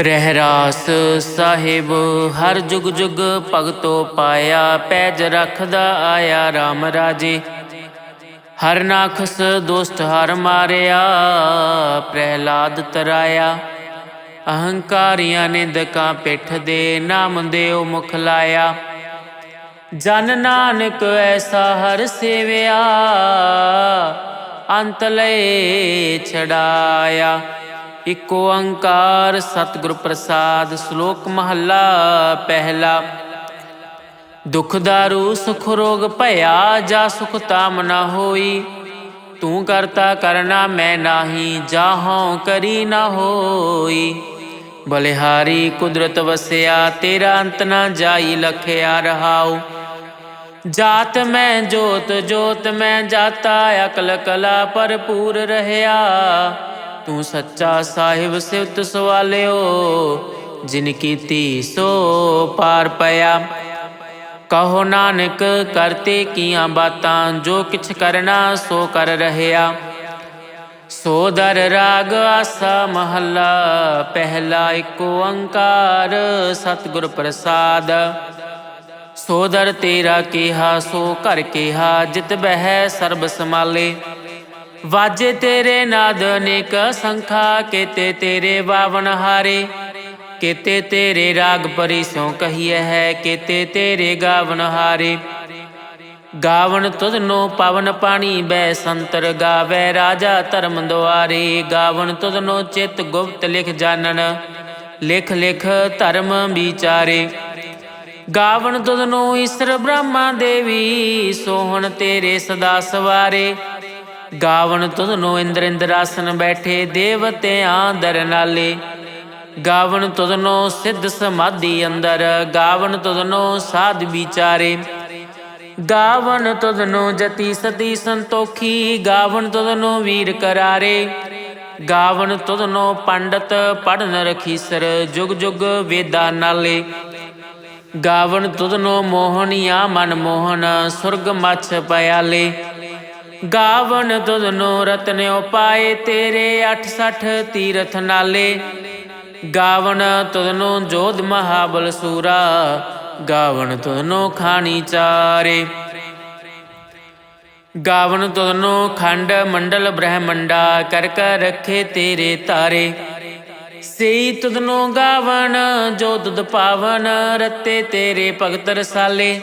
ਰਹਿਰਾਸ ਸਾਹਿਬ, ਹਰ ਜੁਗ ਜੁਗ ਭਗਤੋ ਪਾਇਆ, ਪੈਜ ਰੱਖਦਾ ਆਇਆ RAM ਰਾਜੇ। ਹਰ ਨਾਖਸ ਦੋਸਤ ਹਰ ਮਾਰਿਆ, ਪ੍ਰਹਿਲਾਦ ਤਰਾਇਆ। ਅਹੰਕਾਰੀਆਂ ਨੇ ਦਕਾਂ ਪਿੱਠ ਦੇ ਨਾਮ ਦੇਉ ਮੁਖ ਲਾਇਆ। ਜਨ ਨਾਨਕ ਐਸਾ ਹਰ ਸੇਵਿਆ, ਅੰਤ ਲਏ ਛਡਾਇਆ। ਇਕ ਓੰਕਾਰ ਸਤਿਗੁਰ ਪ੍ਰਸਾਦ ਸ਼ਲੋਕ ਮਹੱਲਾ ਪਹਿਲਾ। ਦੁਖ ਦਾਰੂ, ਸੁਖ ਰੋਗ ਭਇਆ, ਜਾ ਸੁਖ ਤਾਮ ਨਾ ਹੋਈ। ਤੂੰ ਕਰਤਾ ਕਰਨਾ ਮੈਂ ਨਾਹੀ, ਜਾਹੋਂ ਕਰੀ ਨਾ ਹੋਈ। ਬਲਿਹਾਰੀ ਕੁਦਰਤ ਵਸਿਆ, ਤੇਰਾ ਅੰਤ ਨਾ ਜਾਈ, ਲਖਿਆ ਰਹਾਉ। ਜਾਤ ਮੈਂ ਜੋਤ ਜੋਤ ਮੈਂ ਜਾਤਾ, ਅਕਲ ਕਲਾ ਭਰਪੂਰ ਰਹਿਆ। ਤੂੰ ਸੱਚਾ ਸਾਹਿਬ ਸਿਵਤ ਸਵਾਲਿਓ, ਜਿਨ ਕੀਤੀ ਸੋ ਪਾਰ ਪਿਆ। ਕਹੋ ਨਾਨਕ, ਕਰਤੇ ਕੀਆਂ ਬਾਤਾਂ, ਜੋ ਕਿਛ ਕਰਨਾ ਸੋ ਕਰ ਰਹਿਆ। ਸੋ ਦਰ ਰਾਗ ਆਸਾ ਮਹੱਲਾ, ਪਹਿਲਾ ਏਕ ਓੰਕਾਰ ਸਤਿਗੁਰ ਪ੍ਰਸਾਦ। ਸੋ ਦਰ ਤੇਰਾ ਕਿਹਾ, ਸੋ ਕਰ ਕਿਹਾ, ਜਿਤ ਬਹਿ ਸਰਬ ਸਮਾਲੇ ਵਾਜੇ ਤੇਰੇ ਨਾਦ ਅਨੇਕ ਸੰਖਾ, ਕੇਤੇ ਤੇਰੇ ਬਾਵਨ ਹਾਰੇ। ਕੇਤੇ ਤੇਰੇ ਰਾਗ ਪਰੀ ਸੋ ਹੈ, ਕੇਤੇ ਤੇਰੇ ਗਾਵਨ ਹਾਰੇ। ਗਾਵਨ ਤੁਧਨੋ ਪਵਨ ਪਾਣੀ, ਬੈ ਸੰਤਰ ਗਾਵੇ ਰਾਜਾ ਧਰਮ ਦੁਆਰੇ। ਗਾਵਨ ਤੁਧਨੋ ਚਿਤ ਗੁਪਤ ਲਿਖ ਜਾਣਨ, ਲਿਖ ਲਿਖ ਧਰਮ ਵਿਚਾਰੇ। ਗਾਵਨ ਤੁਧਨੋ ਈਸ਼ਰ ਬ੍ਰਹਮਾ ਦੇਵੀ, ਸੋਹਣ ਤੇਰੇ ਸਦਾ ਸਵਾਰੇ। ਗਾਵਣ ਤੁਧਨੋ ਇੰਦਰ ਇੰਦਰਾਸਨ ਬੈਠੇ ਦੇਵਤਿਆਂ ਦਰ ਨਾਲੇ। ਗਾਵਨ ਤੁਧਨੋ ਸਿੱਧ ਸਮਾਧੀ ਅੰਦਰ ਗਾਵਣ ਤੁਧਨੋ ਸਾਧ ਵਿਚਾਰੇ। ਗਾਵਨ ਤੁਧਨੋ ਜਤੀ ਸਤੀ ਸੰਤੋਖੀ, ਗਾਵਨ ਤੁਧਨੋ ਵੀਰ ਕਰਾਰੇ। ਗਾਵਨ ਤੁਧਨੋ ਪੰਡਤ ਪੜਨ ਰਖੀਸਰ, ਜੁਗ ਜੁਗ ਵੇਦਾ ਨਾਲੇ। ਗਾਵਨ ਤੁਧਨੋ ਮੋਹਣੀਆਂ ਮਨ ਮੋਹਨ, ਸੁਰਗ ਮਛ ਪਿਆਲੇ। ਗਾਵਨ ਤੁਧਨੋ ਰਤਨ ਉਪਾਏ ਤੇਰੇ 68 ਤੀਰਥ ਨਾਲੇ। ਗਾਵਨ ਤੁਦਨੋ ਜੋਧ ਮਹਾਬਲ ਸੂਰਾ, ਗਾਵਨ ਤੁਦਨੋ ਖਾਣੀ ਚਾਰੇ। ਗਾਵਨ ਤੁਦਨੋ ਖੰਡ ਮੰਡਲ ਬ੍ਰਹਮੰਡਾ, ਕਰ ਕਰ ਰੱਖੇ ਤੇਰੇ ਤਾਰੇ। ਸਈ ਤੁਧਨੋ ਗਾਵਨ, ਜੋ ਦੁਧ ਪਾਵਨ, ਰਤੇ ਤੇਰੇ ਭਗਤ ਰਸਾਲੇ।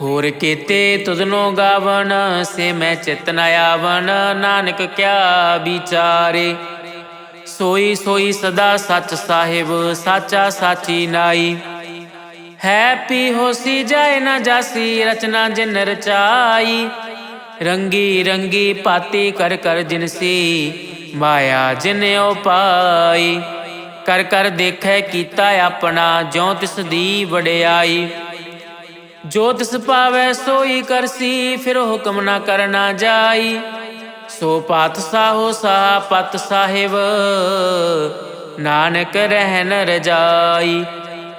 ਹੋਰ ਕੀਤੇ ਤੁਧਨੋ ਗਾਵਨ ਸੇ ਮੈਂ ਚਿਤਨ ਆਵਨ ਨਾਨਕ ਕਿਆ ਵਿਚਾਰੇ। ਸੋਈ ਸੋਈ ਸਦਾ ਸੱਚ ਸਾਹਿਬ, ਸਾਚਾ ਸਾਚੀ ਨਾਈ। ਹੈ ਪੀ ਹੋਸੀ ਜਾਏ ਨਾ ਜਾਸੀ, ਰਚਨਾ ਜਿਨ ਰਚਾਈ। ਰੰਗੀ ਰੰਗੀ ਪਾਤੀ ਕਰ ਕਰ ਜਿਨਸੀ ਮਾਇਆ ਜਿਨ ਉਪਾਈ ਕਰ ਕਰ ਦੇਖੈ ਕੀਤਾ ਆਪਣਾ, ਜਿਉ ਤਿਸ ਦੀ ਵਡਿਆਈ। ਜੋ ਤਿਸ ਪਾਵੈ ਸੋਈ ਕਰਸੀ, ਫਿਰ ਹੁਕਮ ਨਾ ਕਰਨਾ ਜਾਈ। ਸੋ ਪਾਤ ਸਾਹੋ ਸਾਹ ਪਤ ਸਾਹਿਬ, ਨਾਨਕ ਰਹਿਨ ਰਜਾਈ।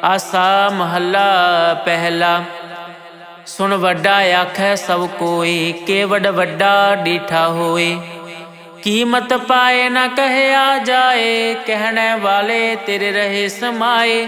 ਆਸਾ ਮਹੱਲਾ ਪਹਿਲਾ, ਸੁਣ ਵੱਡਾ ਆਖੈ ਸਭ ਕੋਈ ਕੇਵਡ ਵੱਡਾ ਡੀਠਾ ਹੋਏ। ਕੀਮਤ ਪਾਏ ਨਾ ਕਹਿਆ ਜਾਏ, ਕਹਿਣ ਵਾਲੇ ਤੇਰੇ ਰਹੇ ਸਮਾਏ।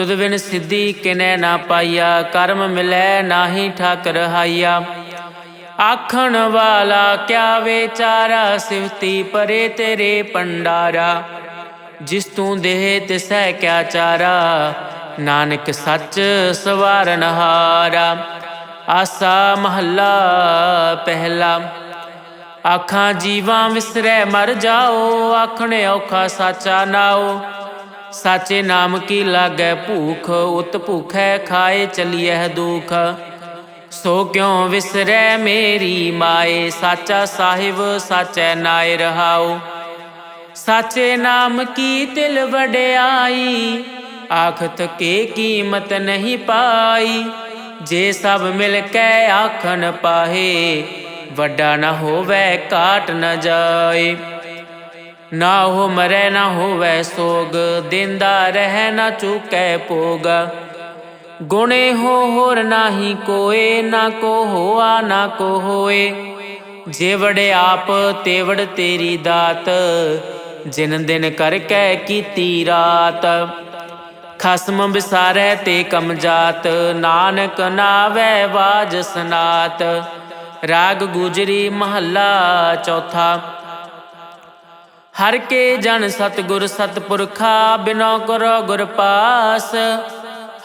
ਤੁਧ ਬਿਨ ਸਿੱਧੀ ਕਿਨੈ ਨਾ ਪਾਈਆ, ਕਰਮ ਮਿਲੈ ਨਾਹੀ ਠਾਕਰ ਹਾਈਆ। ਆਖਣ ਵਾਲਾ, ਕਿਆ ਵਿਚਾਰਾ ਸਿਵਤੀ ਪਰੇ ਤੇਰੇ ਪੰਡਾਰਾ। ਜਿਸ ਤੂੰ ਦੇਹ ਤਿਸੈ ਕਿਆ ਚਾਰਾ, ਨਾਨਕ ਸੱਚ ਸਵਾਰਨ ਹਾਰਾ ਆਸਾ ਮਹੱਲਾ ਪਹਿਲਾ, ਆਖਾਂ ਜੀਵਾਂ ਵਿਸਰੈ ਮਰ ਜਾਓ, ਆਖਣ ਔਖਾ ਸਾਚਾ ਨਾਓ। ਸਾਚੇ ਨਾਮ ਕੀ ਲਾਗੈ ਭੂਖ, ਉਤ ਭੂਖੈ ਖਾਏ ਚਲੀਐ ਦੁਖ। ਸੋ ਕਿਉ ਵਿਸਰੈ ਮੇਰੀ ਮਾਏ, ਸਾਚਾ ਸਾਹਿਬ ਸਾਚੈ ਨਾਇ ਰਹਾਉ। ਸਾਚੇ ਨਾਮ ਕੀ ਤਿਲ ਵਡਿਆਈ, ਆਖਤ ਕੇ ਕੀਮਤ ਨਹੀਂ ਪਾਈ। ਜੇ ਸਭ ਮਿਲ ਕੇ ਆਖਣ ਪਾਹੇ, ਵੱਡਾ ਨਾ ਹੋਵੇ ਕਾਟ ਨਾ ਜਾਏ। ਨਾ ਹੋ ਮਰੈ, ਨਾ ਹੋਵੇ ਸੋਗ, ਦਿੰਦਾ ਰਹਿ, ਨਾ ਚੁਕੈ ਭੋਗ। ਗੁਣੇ ਹੋ ਹੋਰ ਨਾਹੀ ਕੋਏ, ਨਾ ਕੋ ਹੋਆ, ਨਾ ਕੋ ਹੋਏ। ਜੇ ਆਪ, ਤੇਵੜ ਤੇਰੀ ਦਾਤ, ਜਿਨ ਦਿਨ ਕਰ ਕੈ ਕੀਤੀ ਰਾਤ। ਖਸਮ ਵਿਸਾਰੈ ਤੇ ਕਮ ਜਾਤ, ਨਾਨਕ ਨਾਵੇ ਬਾਜ ਸਨਾਤ। ਰਾਗ ਗੁਜਰੀ ਮਹੱਲਾ ਚੌਥਾ। ਹਰ ਕੇ ਜਨ ਸਤਗੁਰ ਸਤਪੁਰਖਾ, ਬਿਨੋ ਕਰੋ ਗੁਰ ਪਾਸ।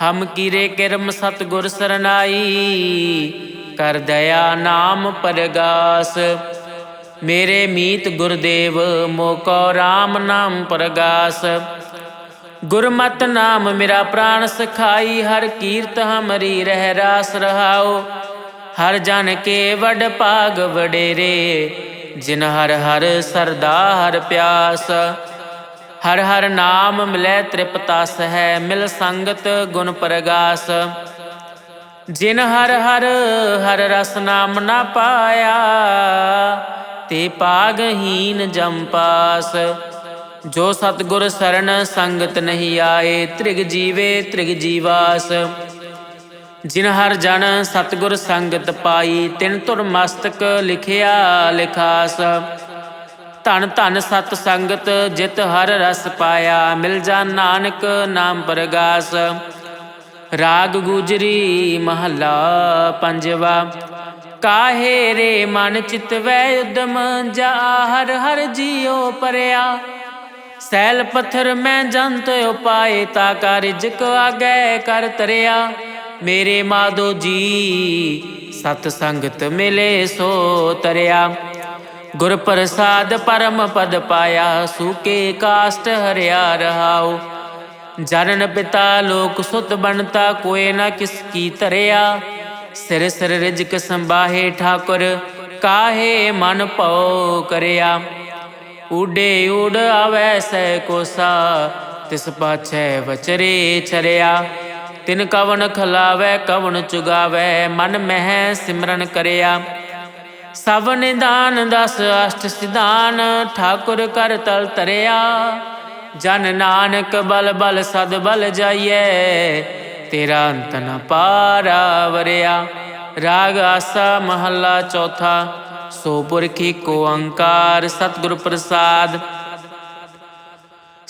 ਹਮ ਕੀਰੇ ਕਿਰਮ ਸਤਗੁਰ ਸਰਨਾਈ, ਕਰ ਦਇਆ ਨਾਮ ਪਰਗਾਸ। ਮੇਰੇ ਮੀਤ ਗੁਰਦੇਵ ਮੋਕੋ RAM ਨਾਮ ਪਰਗਾਸ। ਗੁਰਮਤ ਨਾਮ ਮੇਰਾ ਪ੍ਰਾਣ ਸਖਾਈ, ਹਰ ਕੀਰਤ ਹਮਰੀ ਰਹਿ ਰਾਸ ਰਹਾਓ। ਹਰ ਜਨ ਕੇ ਵਡ ਭਾਗ ਵਡੇਰੇ ਜਿਨ ਹਰ ਹਰ ਸਰਦਾ ਹਰ ਪਿਆਸ, ਹਰ ਹਰ ਨਾਮ ਮਿਲੈ ਤ੍ਰਿਪਤਸ ਹੈ ਮਿਲ ਸੰਗਤ ਗੁਣ ਪ੍ਰਗਾਸ। ਜਿਨ ਹਰ ਹਰ ਹਰ ਰਸ ਨਾਮ ਨਾ ਪਾਇਆ, ਤੇ ਪਾਗਹੀਨ ਜਮਪਾਸ ਜੋ ਸਤਗੁਰ ਸਰਣ ਸੰਗਤ ਨਹੀਂ ਆਏ, ਤ੍ਰਿਗ ਜੀਵੇ ਤ੍ਰਿਗ ਜੀਵਾਸ। ਜਿਨ ਹਰ ਜਨ ਸਤਗੁਰ ਸੰਗਤ ਪਾਈ, ਤਿਨ ਤੁਰ ਮਸਤਕ ਲਿਖਿਆ ਲਿਖਾਸ। ਧਨ ਧਨ ਸਤ ਸੰਗਤ ਜਿਤ ਹਰ ਰਸ ਪਾਇਆ, ਮਿਲ ਜਾ ਨਾਨਕ ਨਾਮ ਪ੍ਰਗਾਸ। ਰਾਗ ਗੁਜਰੀ ਮਹੱਲਾ ਪੰਜਵਾ, ਕਾਹੇ ਰੇ ਮਨ ਚਿਤ ਵੈ ਉਦਮ, ਜਾ ਹਰ ਹਰ ਜੀਉ ਪਰਿਆ। ਸੈਲ ਪੱਥਰ ਮੈਂ ਜੰਤ ਉਪਾਏ, ਤਾ ਕਾ ਰਿਜਕ ਆਗੈ ਕਰ ਤਰਿਆ। ਮੇਰੇ ਮਾਧੋ ਜੀ, ਸਤ ਸੰਗਤ ਮਿਲੇ ਸੋ ਤਰਿਆ। ਗੁਰ ਪ੍ਰਸਾਦ ਪਰਮ ਪਦ ਪਾਇਆ, ਸੂਕੇ ਕਾਸ਼ਟ ਹਰਿਆ ਰਹਾਓ ਜਨਨ ਪਿਤਾ ਲੋਕ ਸੁਤ ਬਣਤਾ ਕੋਏ ਨਾ ਕਿਸ ਕੀ ਧਰਿਆ। ਸਿਰ ਸਿਰ ਰਿਜਕ ਸੰਬਾਹੇ ਠਾਕੁਰ, ਕਾਹੇ ਮਨ ਭਉ ਕਰਿਆ। ਉਡੇ ਉਡ ਆਵੈ ਸੈ ਕੋਸਾ, ਤਿਸ ਪਾਛੈ ਵਚਰੇ ਚਰਿਆ ਤਿਨ ਕਵਨ ਖਲਾਵੈ ਕਵਨ ਚੁਗਾਵੈ, ਮਨ ਮਹਿ ਸਿਮਰਨ ਕਰਿਆ। ਸਭ ਨਿਦਾਨ ਦਸ ਅਸ਼ਟ ਸਿਧਾਨ, ਠਾਕੁਰ ਕਰ ਤਲ ਤਰਿਆ ਜਨ ਨਾਨਕ ਬਲ ਬਲ ਸਦ ਬਲ ਜਾਈਏ ਤੇਰਾ ਅੰਤ ਨ ਪਾਰਾ ਵਰਿਆ ਰਾਗ ਆਸਾ ਮਹੱਲਾ ਚੌਥਾ, ਸੋ ਪੁਰਖੀ ਕੋ ਓੰਕਾਰ ਸਤਿਗੁਰ ਪ੍ਰਸਾਦ।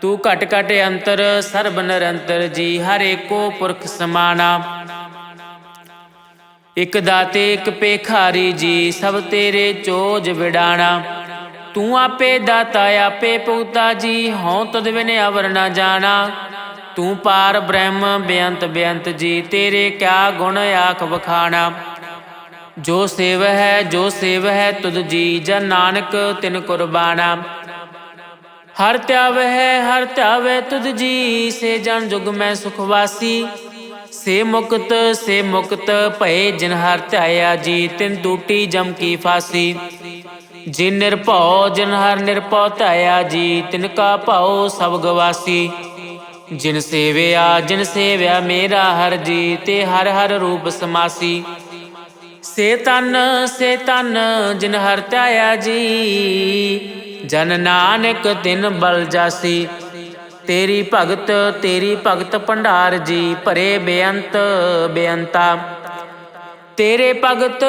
ਤੂੰ ਘਟ ਘਟ ਅੰਤਰ, ਸਰਬ ਨਿਰੰਤਰ ਜੀ, ਹਰ ਏਕੋ ਪੁਰਖ ਸਮਾਨਾ ਇਕ ਦਾਤੇ, ਇਕ ਪੇਖਾਰੀ ਜੀ, ਸਭ ਤੇਰੇ ਚੋਜ ਵਿਡਾਣਾ। ਤੂੰ ਆਪੇ ਦਾਤਾ, ਆਪੇ ਪੁਗਤਾ ਜੀ, ਹਉ ਤਦ ਬਿਨ ਅਵਰ ਨਾ ਜਾਣਾ। ਤੂੰ ਪਾਰ ਬ੍ਰਹਮ, ਬੇਅੰਤ ਬੇਅੰਤ ਜੀ, ਤੇਰੇ ਕਿਆ ਗੁਣ ਆਖ ਵਖਾਣਾ। ਜੋ ਸੇਵ ਹੈ, ਜੋ ਸੇਵ ਹੈ, ਤੁਧ ਜੀ, ਜਨ ਨਾਨਕ ਤਿਨ ਕੁਰਬਾਨਾ ਹਰ ਧਿਆਵ ਹੈ, ਹਰ ਧਿਆਵੇ ਤੁਧ ਜੀ, ਸੇ ਜਨ ਜੁਗ ਮੈਂ ਸੁਖਵਾਸੀ ਸੇ ਮੁਕਤ ਸੇ ਮੁਕਤ ਭਏ ਜਿਨ ਹਰ ਧਿਆਇਆ ਜੀ, ਤਿਨ ਟੂਟੀ ਜਮ ਕੀ ਫਾਸੀ। ਜਿਨ ਨਿਰਭਉ, ਜਿਨ ਹਰ ਨਿਰਭਉ ਧਿਆਇਆ ਜੀ, ਤਿਨ ਕਾ ਭਾਉ ਸਭ ਗਵਾਸੀ। ਜਿਨ ਸੇਵਿਆ ਜਿਨ ਸੇਵਿਆ ਮੇਰਾ ਹਰ ਜੀ, ਤੇ ਹਰ ਹਰ ਰੂਪ ਸਮਾਸੀ। ਸੇ ਤਨ ਸੇ ਤਨ ਜਿਨ ਹਰ ਧਿਆਇਆ ਜੀ ਜਨ ਨਾਨਕ ਦਿਨ ਬਲ ਜਾਸੀ। ਤੇਰੀ ਭਗਤ ਤੇਰੀ ਭਗਤ ਭੰਡਾਰ ਜੀ, ਭਰੇ ਬੇਅੰਤ, ਬੇਅੰਤਾ। ਤੇਰੇ ਭਗਤ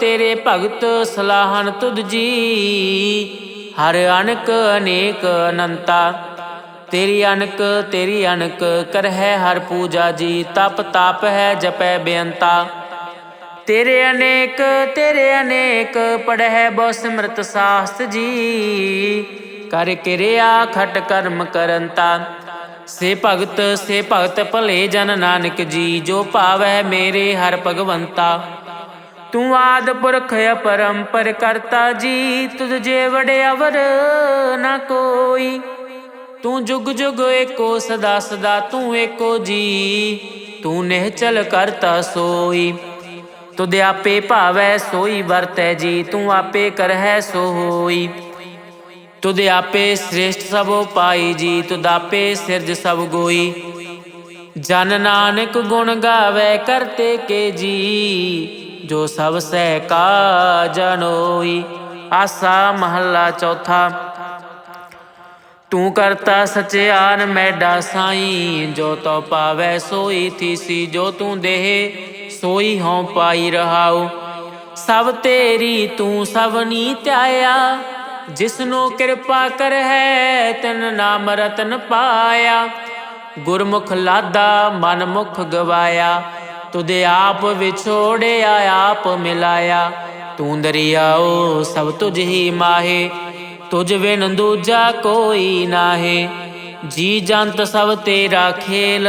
ਤੇਰੇ ਭਗਤ ਸਲਾਹਨ ਤੁਧ ਜੀ, ਹਰ ਅਨਕ ਅਨੇਕ ਅਨੰਤਾ। ਤੇਰੀ ਅਨਕ ਤੇਰੀ ਅਨਕ ਕਰਹਿ ਹਰ ਪੂਜਾ ਜੀ, ਤਪ ਤਾਪ ਹੈ ਜਪੈ ਬੇਅੰਤਾ। ਤੇਰੇ ਅਨੇਕ ਤੇਰੇ ਅਨੇਕ ਪੜਹਿ ਬਹੁ ਸਿਮਰਤ ਸਾਸਤ ਜੀ। ਕਰ ਕਿਰਿਆ ਖਟ ਕਰਮ ਕਰੰਤਾ ਸੇ ਭਗਤ ਸੇ ਭਗਤ ਭਲੇ ਜਨ ਨਾਨਕ ਜੀ, ਜੋ ਭਾਵੈ ਮੇਰੇ ਹਰ ਭਗਵੰਤਾ। ਤੂੰ ਆਦ ਪੁਰਖ ਅਪਰੰਪਰ ਕਰਤਾ ਜੀ, ਤੁਧ ਜੇ ਵਡਿਆਵਰ ਨਾ ਕੋਈ। ਤੂੰ ਜੁਗ ਜੁਗ ਏਕੋ ਸਦਾ ਸਦਾ ਤੂੰ ਏਕੋ ਜੀ, ਤੂੰ ਨਿਹਚਲ ਕਰਤਾ ਸੋਈ। ਤੁਧ ਆਪੇ ਭਾਵੈ ਸੋਈ ਵਰਤੈ ਜੀ, ਤੂੰ ਆਪੇ ਕਰਹਿ ਸੋ ਹੋਈ ਤੁਧ ਆਪੇ ਸ੍ਰੇਸ਼ਟ ਸਭੋ ਪਾਈ ਜੀ, ਤੁਧ ਆਪੇ ਸਿਰਜ ਸਭ ਗੋਈ। ਜਨ ਨਾਨਕ ਗੁਣ ਗਾਵੇ ਕਰਤੇ ਕੇ ਜੀ, ਜੋ ਸਭ ਸਹਿ ਕਾ ਜਨੋਈ ਆਸਾ ਮਹੱਲਾ ਚੌਥਾ, ਤੂੰ ਕਰਤਾ ਸਚਿਆਨ ਮੈਡਾ ਸਾਈ ਜੋ ਤੋ ਪਾਵੈ ਸੋਈ ਥੀਸੀ, ਜੋ ਤੂੰ ਦੇਹ ਸੋਈ ਹਉ ਪਾਈ ਰਹਾਉ। ਸਭ ਤੇਰੀ ਤੂੰ ਸਭ ਨੀ ਧਿਆਇਆ। ਜਿਸਨੂੰ ਕਿਰਪਾ ਕਰ ਹੈ ਤਨ ਨਾਮ ਰਤਨ ਪਾਇਆ। ਗੁਰਮੁਖ ਲਾਦਾ ਮਨ ਗਵਾਇਆ। ਤੁਦੇ ਆਪ ਵਿਛੋੜਿਆ, ਆਪ ਮਿਲਾਇਆ। ਤੂੰ ਦਰਿਆਓ ਸਭ ਤੁਝ ਹੀ ਮਾਹੇ। ਤੁਝ ਬਿਨ ਦੂਜਾ ਕੋਈ ਨਾਹੀ। ਜੀ ਜੰਤ ਸਭ ਤੇਰਾ ਖੇਲ।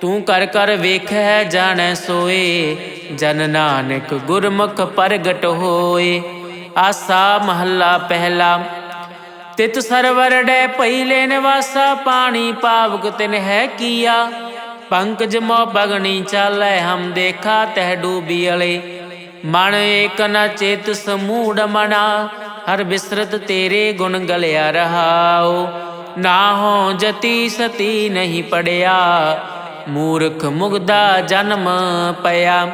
ਤੂੰ ਕਰ ਕਰ ਵੇਖੈ ਜਾਣੈ ਸੋਏ। ਜਨ ਨਾਨਕ ਗੁਰਮੁਖ ਪ੍ਰਗਟ ਹੋਏ। ਆਸਾ ਮਹੱਲਾ ਪਹਿਲਾ। ਤਿਤ ਸਰਵਰ ਡੈ ਪਹਿਲੇ ਨਿਵਾਸਾ ਪਾਣੀ ਪਾਵਕ ਤਿਨ ਹੈ ਕੀਆ। ਪੰਕਜ ਮੋ ਬਗਣੀ ਚਾਲੈ, ਹਮ ਦੇਖਾ ਤਹਿ ਡੂਬੀ ਅਲੇ। ਮਨ ਏਕ ਨ ਚੇਤ ਸਮੂੜ ਮਨਾ, ਹਰ ਬਿਸਰਤ ਤੇਰੇ ਗੁਣ ਗਲਿਆ ਰਹਾਓ ਨਾ ਹੋ ਜਤੀ ਸਤੀ ਨਹੀਂ ਪੜਿਆ। ਮੂਰਖ ਮੁਗਦਾ ਜਨਮ ਪਿਆ।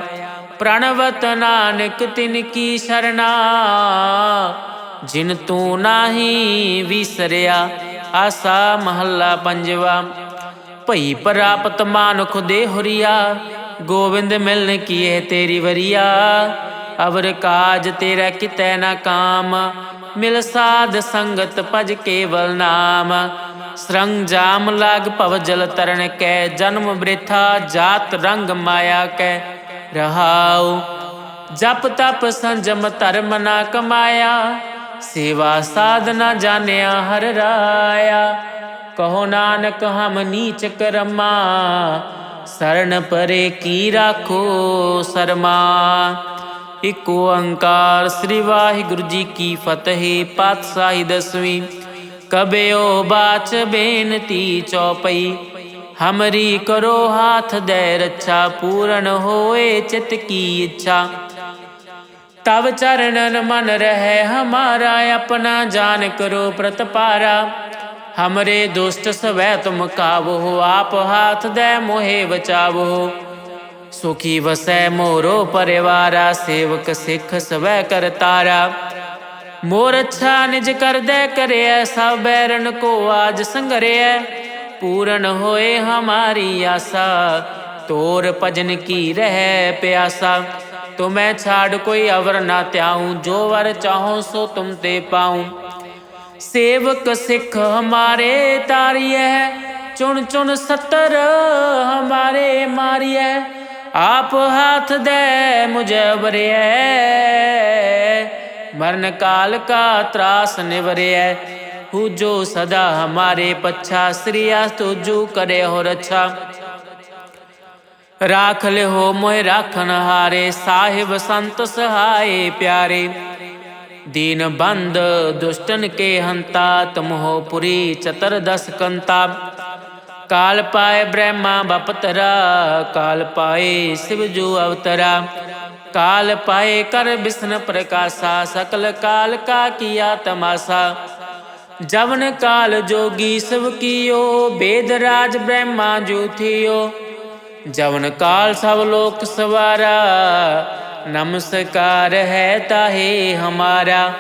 ਪ੍ਰਣਵਤ ਨਾਨਕ ਤਿਨ ਕੀ ਸਰਣਾ। ਜਿਨ ਤੂੰ ਨਾਹੀ ਵਿਸਰਿਆ, ਆਸਾ ਮਹੱਲਾ ਪੰਜਵਾ। ਭਈ ਪ੍ਰਾਪਤ ਮਾਨੁਖ ਦੇ ਹੁਰੀਆ, ਗੋਬਿੰਦ ਮਿਲਨ ਕੀਏ ਤੇਰੀ ਵਰੀਆ। ਅਵਰ ਕਾਜ ਤੇਰਾ ਕਿਤੈ ਨਾ ਕਾਮ, ਮਿਲ ਸਾਧ ਸੰਗਤ ਭਜ ਕੇਵਲ ਨਾਮ। ਸਰੰਗ ਜਾਮ ਲਾਗ ਭਵ ਜਲ ਤਰਨ ਕੈ, ਜਨਮ ਬ੍ਰਿਥਾ ਜਾਤ ਰੰਗ ਮਾਇਆ ਕੈ। ਰਹਾਉ, ਜਪ ਤਪ ਸੰਜਮ ਧਰਮ ਨਾ ਕਮਾਇਆ, ਸੇਵਾ ਸਾਧਨਾ ਜਾਣਿਆ ਹਰ ਰਾਇਆ। ਕਹੋ ਨਾਨਕ ਹਮ ਨੀਚ ਕਰਮਾ ਸਰਣ ਪਰੇ ਕੀ ਰਾਖੋ ਸਰਮਾ। ਇਕ ਓੰਕਾਰ ਸ੍ਰੀ ਵਾਹਿਗੁਰੂ ਜੀ ਕੀ ਫਤਿਹ, ਪਾਤਸ਼ਾਹੀ ਦਸਵੀਂ। ਕਬਿਓ ਬਾਚ ਬੇਨਤੀ ਚੌਪਈ ਹਮਰੀ ਕਰੋ ਹਾਥ ਦੇ ਰੱਛਾ ਪੂਰਨ ਹੋਏ ਚਿਤ ਕੀ ਇੱਛਾ ਤਬ ਚਰਨਨ ਮਨ ਰਹਿ ਹਮਾਰਾ ਆਪਣਾ ਜਾਨ ਕਰੋ ਪ੍ਰਤਪਾਰਾ ਹਮਰੇ ਦੁਸ਼ਟ ਸਵੈ ਤੁਮ ਕਾਵੋ ਆਪ ਹਾਥ ਦੇ ਮੋਹਿ ਬਚਾਵੋ ਸੁਖੀ ਵਸੈ ਮੋਰੋ ਪਰਿਵਾਰਾ ਸੇਵਕ ਸਿੱਖ ਸਵੈ ਕਰਤਾਰਾ ਮੋਰ ਨਿਜ ਕਰਦੈ, ਕਰਿਐ ਸਭ ਬੈਰਨ ਕੋ ਆਜ ਸੰਗਰਿਐ। ਪੂਰਨ ਹੋਏ ਹਮਾਰੀ ਆਸਾ, ਤੋਰ ਭਜਨ ਕੀ ਰਹਿ ਪਿਆਸਾ। ਤੁਮੈ ਛਾੜ ਕੋਈ ਅਵਰ ਨਾ ਤਿਆਉ ਜੋ ਵਰ ਚਾਹੋ ਸੋ ਤੁਮ ਤੇ ਪਾਉ। ਸੇਵਕ ਸਿੱਖ ਹਮਾਰੇ ਤਾਰੀਐ, ਚੁਣ ਚੁਣ ਸਤਰ ਹਮਾਰੇ ਮਾਰੀਐ। ਆਪ ਹਾਥ ਦੇ ਮੁਝੇ ਬਰਿਐ ਮਰਨ ਕਾਲ ਕਾ ਤਰਾਸ ਨਿਵਰਿਐ, ਹੂ ਜੋ ਸਦਾ ਹਮਾਰੇ ਪੱਛਾ ਸ੍ਰੀਆ ਤੁਜੂ ਕਰੇ ਹੋ ਰਛਾ ਰਾਖ ਲਿਓ ਮੋਹਿ ਰਾਖਨ ਹਾਰੇ, ਸਾਹਿਬ ਸੰਤ ਸਹਾਏ ਪਿਆਰੇ। ਦੀਨ ਬੰਦ ਦੁਸ਼ਟਨ ਕੇ ਹੰਤਾ, ਤਮੋ ਪੁਰੀ ਚਤਰ ਦਸ ਕੰਤਾ। ਕਾਲ ਪਾਏ ਬ੍ਰਹਮਾ ਬਪਤਰਾ, ਕਾਲ ਪਾਏ ਸਿਵ ਜੋ ਅਵਤਰਾ। ਕਾਲ ਪਾਏ ਕਰ ਬਿਸਨ ਪ੍ਰਕਾਸ਼ਾ ਸਕਲ ਕਾਲ ਕਾ ਕੀਆ ਤਮਾਸਾ ਜਵਨ ਕਾਲ ਜੋਗੀ ਸਭ ਕੀਓ ਬੇਦ ਰਾਜ ਬ੍ਰਹਮਾ ਜੂਥਿਓ ਜਵਨ ਕਾਲ ਸਭ ਲੋਕ ਸਵਾਰਾ ਨਮਸਕਾਰ ਹੈ ਤਾਹੇ ਹਮਾਰਾ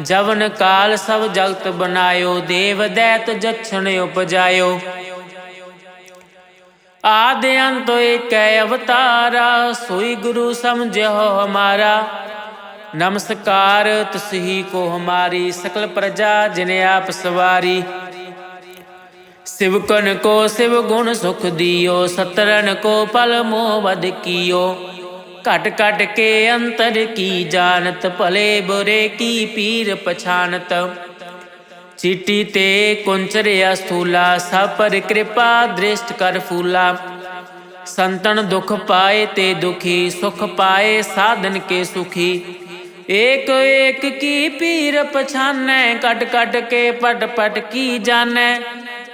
ਜਵਨ ਕਾਲ ਸਭ ਜਗਤ ਬਨਾਇਓ ਦੇਵ ਦੈਤ ਜਛਣ ਉਪਜਾਇਓ ਆਦਿ ਅੰਤ ਏਕੈ ਅਵਤਾਰਾ, ਸੋਈ ਗੁਰੂ ਸਮਝਿਓ ਹਮਾਰਾ। ਨਮਸਕਾਰ ਤਸਹੀ ਕੋ ਹਮਾਰੀ ਸਕਲ ਪ੍ਰਜਾ ਜਿਨ ਆਪ ਸਵਾਰੀ। ਸਿਵਕਨ ਕੋ ਸਿਵ ਗੁਣ ਸੁਖ ਦਿਓ ਸਤਰਨ ਕੋ ਪਲ ਮੋਹ ਵਦ ਕੀਓ। ਘਟ ਘਟ ਕੇ ਅੰਤਰ ਕੀ ਜਾਣਤ, ਭਲੇ ਬੁਰੇ ਕੀ ਪੀਰ ਪਛਾਨਤ ਚੀਟੀ ਤੇ ਕੁੰਚਰਿਆ ਸਥੂਲਾ ਸਭ ਪਰ ਕਿਰਪਾ ਦ੍ਰਿਸ਼ਟ ਕਰ ਫੂਲਾ ਸੰਤਨ ਦੁਖ ਪਾਏ ਤੇ ਦੁਖੀ ਸੁਖ ਪਾਏ ਸਾਧਨ ਕੇ ਸੁਖੀ ਏਕ ਏਕ ਕੀ ਪੀਰ ਪਛਾਨੈ ਕਟ ਕਟ ਕੇ ਪਟ ਪਟ ਕੀ ਜਾਣੈ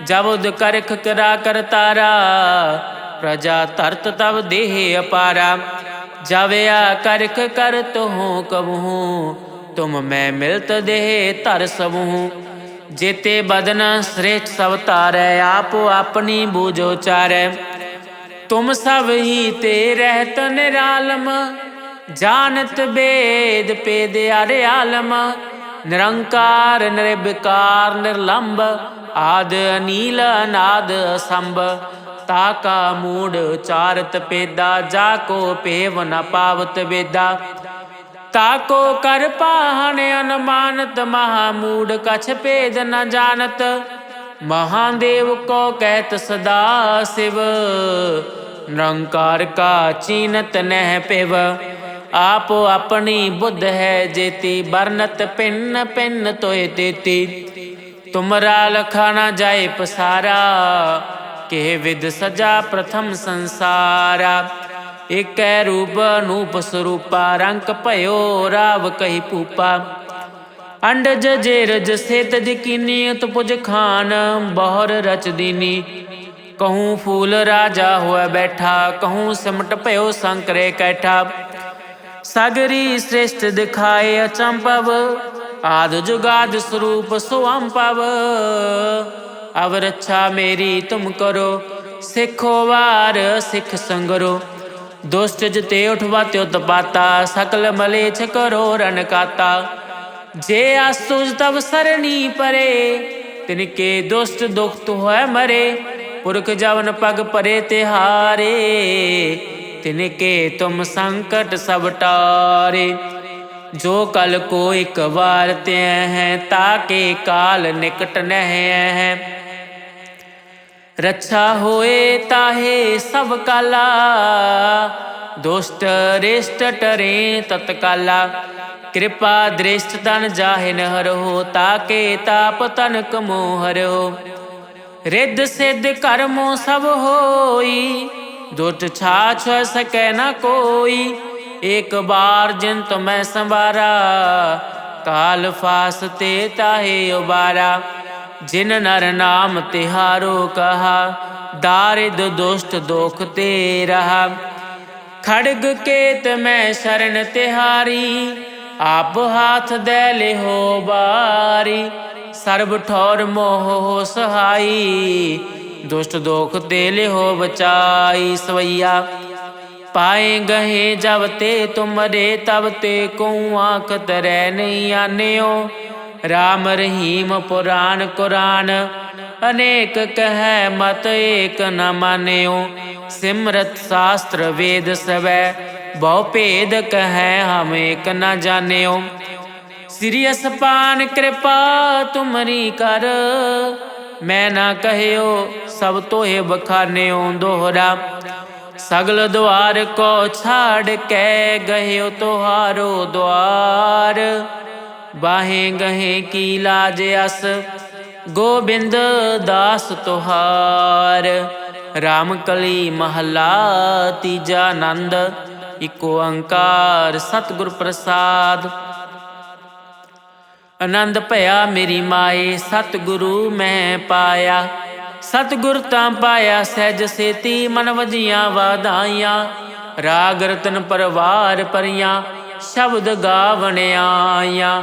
ਜਬੁਦ ਕਰਖ ਕਰਾ ਕਰਤਾਰਾ ਪ੍ਰਜਾ ਤਰਤ ਤਬ ਦੇਹ ਅਪਾਰਾ ਜਾਵਿਆ ਕਰਖ ਕਰ ਤੋ ਕਬਹੂ ਤੁਮ ਮੈਂ ਮਿਲਤ ਦੇਹ ਧਰ ਸਬਹੂ ਜੇਤੇ ਬਦਨ ਸ੍ਰੇਸ਼ਟ ਸਭ ਤਾਰੈ ਆਪੋ ਆਪਣੀ ਬੂਝੋ ਚਾਰੈ। ਤੁਮ ਸਭ ਹੀ ਤੇ ਰਹਿਤ ਨਿਰਾਲਮ ਜਾਣਤ ਬੇਦ ਪੇਦ ਅਰੇ ਆਲਮ। ਨਿਰੰਕਾਰ ਨਿਰਭਿਕਾਰ ਨਿਰਲੰਭ ਆਦ ਅਨੀਲ, ਅਨਾਦ ਸੰਭ ਤਾਕਾ ਮੂੜ ਚਾਰਤ ਪੇਦਾ, ਜਾ ਕੋ ਪੇਵ ਨ ਪਾਵਤ ਵੇਦਾ। ਤਾਕੋ ਕਰ ਪਾਹਣ ਅਨਮਾਨਤ, ਮਹਾਮੂੜ ਕਛ ਭੇਦ ਨ ਜਾਣਤ। ਮਹਾਦੇਵ ਕੋ ਕਹਿਤ ਸਦਾ ਸਿਵ, ਨਿਰੰਕਾਰ ਕਾ ਚੀਨਤ ਨਹਿ ਪਿਵ। ਆਪੋ ਆਪਣੀ ਬੁੱਧ ਹੈ ਜੇਤੀ ਬਰਨਤ ਪਿੰਨ ਪਿੰਨ ਤੋਏ ਤੇਤੀ। ਤੁਮਰਾ ਲਖਾ ਨਾ ਜਾਏ ਪਸਾਰਾ ਕਿਹ ਵਿਦ ਸਜਾ ਪ੍ਰਥਮ ਸੰਸਾਰਾ। ਏਕੈ ਰੂਪ ਅਨੂਪ ਸਰੂਪਾ, ਰੰਗ ਭਇਓ ਰਾਵ ਕਹੀ ਪੂਪਾ ਅੰਡਜ ਜੇਰਜ ਸੇਤ ਜਕੀਨੀ ਤੁਪੁਜ ਖਾਨ ਬਹੁਰ ਰਚ ਦੀਨੀ। ਕਹੂੰ ਫੂਲ ਰਾਜਾ ਹੋਇ ਬੈਠਾ, ਕਹੂੰ ਸਿਮਟ ਭਇਓ ਸੰਕਰੇ ਕੈਠਾ। ਸਗਰੀ ਸ੍ਰੇਸ਼ਟ ਦਿਖਾਏ ਅਚੰਪਵ ਆਦ ਜੁਗਾਦ ਸਰੂਪ ਸੁਅੰਪਵ ਅਵ ਰੱਛਾ ਮੇਰੀ ਤੁਮ ਕਰੋ, ਸਿੱਖੋ ਵਾਰ ਸਿੱਖ ਸੰਗਰੋ। ਦੁਸ਼ਟ ਜਤੇ ਉਠਵਾ ਤਿਉ ਤਪਾਤਾ ਸਕਲ ਮਲੇਛ ਕਰੋ ਰਨ ਕਾਤਾ। ਜੇ ਆਸੁਜ ਤਵ ਸਰਣੀ ਪਰੇ, ਤਿਨ ਕੇ ਦੁਸ਼ਟ ਦੁਖਤ ਹੋਇ ਮਰੇ, ਪੁਰਖ ਜਵਨ ਪਗ ਪਰੇ ਤਿਹਾਰੇ, ਤਿਨ ਕੇ ਤੁਮ ਸੰਕਟ ਸਭ ਟਾਰੇ। ਜੋ ਕਲ ਕੋ ਇੱਕ ਵਾਰ ਤੈ ਹੈ ਤਾਕੇ ਕਾਲ ਨਿਕਟ ਨਹਿ ਹੈ। ਰੱਛਾ ਹੋਏ ਤਾਹੇ ਸਭ ਕਾਲਾ। ਦੁਸ਼ਟ ਰਿਸ਼ਟ ਟਰੇ ਤਤਕਾਲਾ। ਕਿਰਪਾ ਦ੍ਰਿਸ਼ਟ ਤਨ ਜਾਹਿਨ ਹਰੋ ਤਾਕੇ ਤਾਪ ਤਨ ਕਮੋ ਹਰੋ ਰਿੱਧ ਸਿੱਧ ਕਰਮੋ ਸਭ ਹੋਈ ਦੁਟ ਛਾਛ ਸਕੈ ਨਾ ਕੋਈ। ਇੱਕ ਬਾਰ ਜਿਨ ਤੁਮੈ ਸੰਵਾਰਾ, ਕਾਲ ਫਾਸ ਤੇ ਤਾਹੇ ਉਬਾਰਾ। ਜਿਨ ਨਰ ਨਾਮ ਤਿਹਾਰੋ ਕਹਾ, ਦਾਰਿਦ ਦੁਸ਼ਟ ਦੋਖ ਤੇ ਰਹਾ। ਖੜਗ ਕੇਤ ਮੈਂ ਸ਼ਰਨ ਤਿਹਾਰੀ, ਆਪ ਹਾਥ ਦੇ ਲਿਹੋ ਬਾਰੀ। ਸਰਬ ਠੌਰ ਮੋਹ ਹੋ ਸਹਾਈ, ਦੁਸ਼ਟ ਦੋਖ ਤੇ ਲਿਹੋ ਬਚਾਈ ਸਵਈਆ। ਪਾਏ ਗਹੇ ਜਬ ਤੇ ਤੁਮਰੇ, ਤਬ ਤੇ ਕਉ ਆਖ ਤਰੈ ਨਹੀਂ ਆਨਿਓ ਰਾਮ ਰਹੀਮ ਪੁਰਾਨ ਕੁਰਾਨ, ਅਨੇਕ ਕਹੈ ਮਤ ਏਕ ਨ ਮਾਨਿਓ। ਸਿਮਰਤ ਸ਼ਾਸਤਰ ਵੇਦ ਸਵੈ, ਬਹੁ ਭੇਦ ਕਹੈ ਹਮ ਏਕ ਨ ਜਾਣਿਓ। ਸ੍ਰੀ ਅਸਪਾਨ ਕਿਰਪਾ ਤੁਮਰੀ ਕਰ, ਮੈਂ ਨਾ ਕਹਿਓ ਸਭ ਤੋਹੇ ਬਖਾਨਿਓ ਦੋਹਰਾ। ਸਗਲ ਦੁਆਰ ਕੋ ਛਾੜ ਕੇ ਗਹਿਓ ਤੁਹਾਰੋ ਦੁਆਰ। ਬਾਹੇ ਗਹੇ ਕੀ ਲਾਜ ਅਸ, ਗੋਬਿੰਦ ਦਾਸ ਤੁਹਾਰ। RAM ਕਲੀ ਮਹੱਲਾ ਤੀਜਾ ਆਨੰਦ ਇਕ ਓੰਕਾਰ ਸਤਿਗੁਰ ਪ੍ਰਸਾਦ। ਆਨੰਦ ਭਇਆ ਮੇਰੀ ਮਾਏ, ਸਤਿਗੁਰੂ ਮੈਂ ਪਾਇਆ। ਸਤਿਗੁਰ ਤਾਂ ਪਾਇਆ, ਸਹਿਜ ਸੇਤੀ ਮਨ ਵਜੀਆਂ ਵਾਧਾਈਆਂ। ਰਾਗ ਰਤਨ ਪਰਵਾਰ ਪਰੀਆਂ, ਸ਼ਬਦ ਗਾਵਣ ਆਇਆ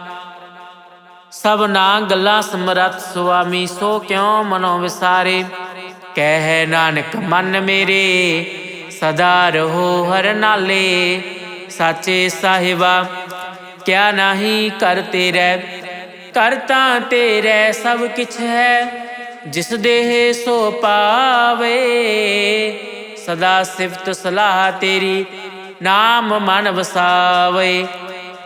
ਸਭਨਾ ਗੱਲਾਂ ਸਮਰੱਥ ਸੁਆਮੀ, ਸੋ ਕਿਉ ਮਨੋ ਵਿਸਾਰੇ? ਕਹਿ ਨਾਨਕ, ਮਨ ਮੇਰੇ, ਸਦਾ ਰਹੋ ਹਰ ਨਾਲੇ। ਸਾਚੇ ਸਾਹਿਬਾ, ਕਿਆ ਨਾਹੀ ਕਰ ਤੇਰੇ? ਕਰ ਤਾਂ ਤੇਰੇ ਸਭ ਕਿਛ ਹੈ, ਜਿਸ ਦੇਹ ਸੋ ਪਾਵੇ। ਸਦਾ ਸਿਫਤ ਸਲਾਹ ਤੇਰੀ, ਨਾਮ ਮਨ ਵਸਾਵੇ।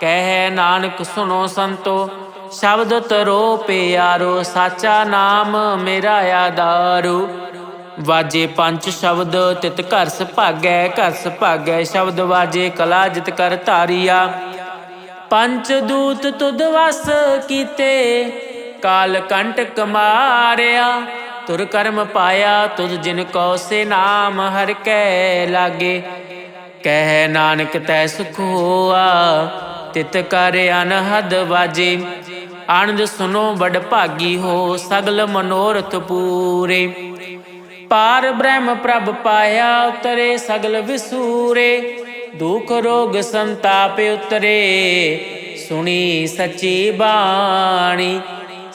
ਕਹਿ ਨਾਨਕ ਸੁਣੋ ਸੰਤੋ, ਸ਼ਬਦ ਤਰੋ ਪਿਆਰੋ, ਸਾਚਾ ਨਾਮ ਮੇਰਾ ਆਧਾਰੋ। ਵਾਜੇ ਪੰਜ ਸ਼ਬਦ, ਤਿਤ ਘਰ ਸੁਭਾਗੈ ਘਰ ਸੁਭਾਗੈ ਸ਼ਬਦ ਵਾਜੇ ਕਲਾ ਜਿਤ ਕਰ ਧਾਰੀਆ। ਪੰਜ ਦੂਤ ਤੁਧ ਵਸ ਕੀਤੇ, ਕਾਲ ਕੰਟਕ ਮਾਰਿਆ। ਤੁਰ ਕਰਮ ਪਾਇਆ, ਤੁਧ ਜਿਨ ਕੋ ਸੇ ਨਾਮ ਹਰ ਕੈ ਲਾਗੇ। ਕਹਿ ਨਾਨਕ ਤੈ ਸੁਖ ਹੋਆ ਤਿਤ ਕਰ ਅਨਹਦ ਵਾਜੇ। ਆਨੰਦ ਸੁਨੋ ਬੜ ਭਾਗੀ ਹੋ ਸਗਲ ਮਨੋਰਥ ਪੂਰੇ। ਪਾਰ ਬ੍ਰਹਮ ਪ੍ਰਭ ਪਾਇਆ ਉਤਰੇ ਸਗਲ ਵਿਸੂਰੇ। ਦੁਖ ਰੋਗ ਸੰਤਾਪ ਉਤਰੇ, ਸੁਣੀ ਸੱਚੀ ਬਾਣੀ।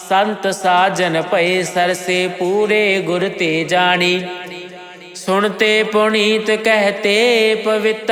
ਸੰਤ ਸਾਜਨ ਭਏ ਸਰਸੇ ਪੂਰੇ ਗੁਰ ਤੇ ਜਾਣੀ। ਸੁਣਤੇ ਪੁਨੀਤ ਕਹਤੇ ਪਵਿੱਤ।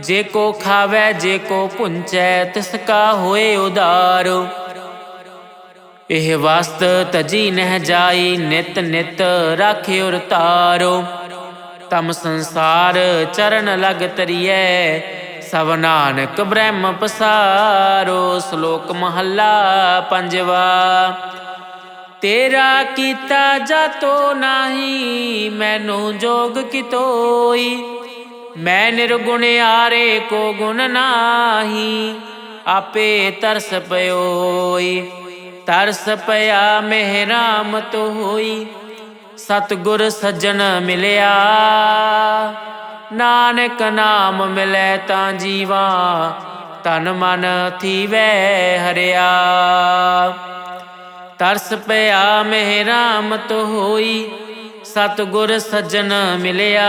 ਜੇ ਕੋ ਖਾਵੇ, ਜੇ ਕੋ ਪੁੰਚੈ, ਤਿਸ ਕਾ ਹੋਏ ਉਦਾਰੋ। ਇਹ ਵਸਤ ਤਜੀ ਨਹਿ ਜਾਈ, ਨਿਤ ਨਿਤ ਰਾਖਿਓ ਤਾਰੋ। ਤਮ ਸੰਸਾਰ ਚਰਨ ਲਗ ਤਰੀਐ, ਸਭ ਨਾਨਕ ਬ੍ਰਹਮ ਪਸਾਰੋ, ਸ਼ਲੋਕ ਮਹੱਲਾ ਪੰਜਵਾ। ਤੇਰਾ ਕੀਤਾ ਜਾਤੋ ਨਹੀਂ, ਮੈਨੂੰ ਜੋਗ ਕਿਤੋਈ। ਮੈਂ ਨਿਰਗੁਣ ਆਰੇ ਕੋ ਗੁਣ ਨਾਹੀ, ਆਪੇ ਤਰਸ ਪਇਓਈ ਤਰਸ ਪਿਆ ਮਿਹਰਾਮਤ ਹੋਈ, ਸਤਗੁਰ ਸੱਜਣ ਮਿਲਿਆ। ਨਾਨਕ ਨਾਮ ਮਿਲੈ ਤਾਂ ਜੀਵਾ ਤਨ ਮਨ ਥੀਵੈ ਹਰਿਆ। ਤਰਸ ਪਿਆ ਮਿਹਰਾਮਤ ਹੋਈ, ਸਤਗੁਰ ਸੱਜਣ ਮਿਲਿਆ।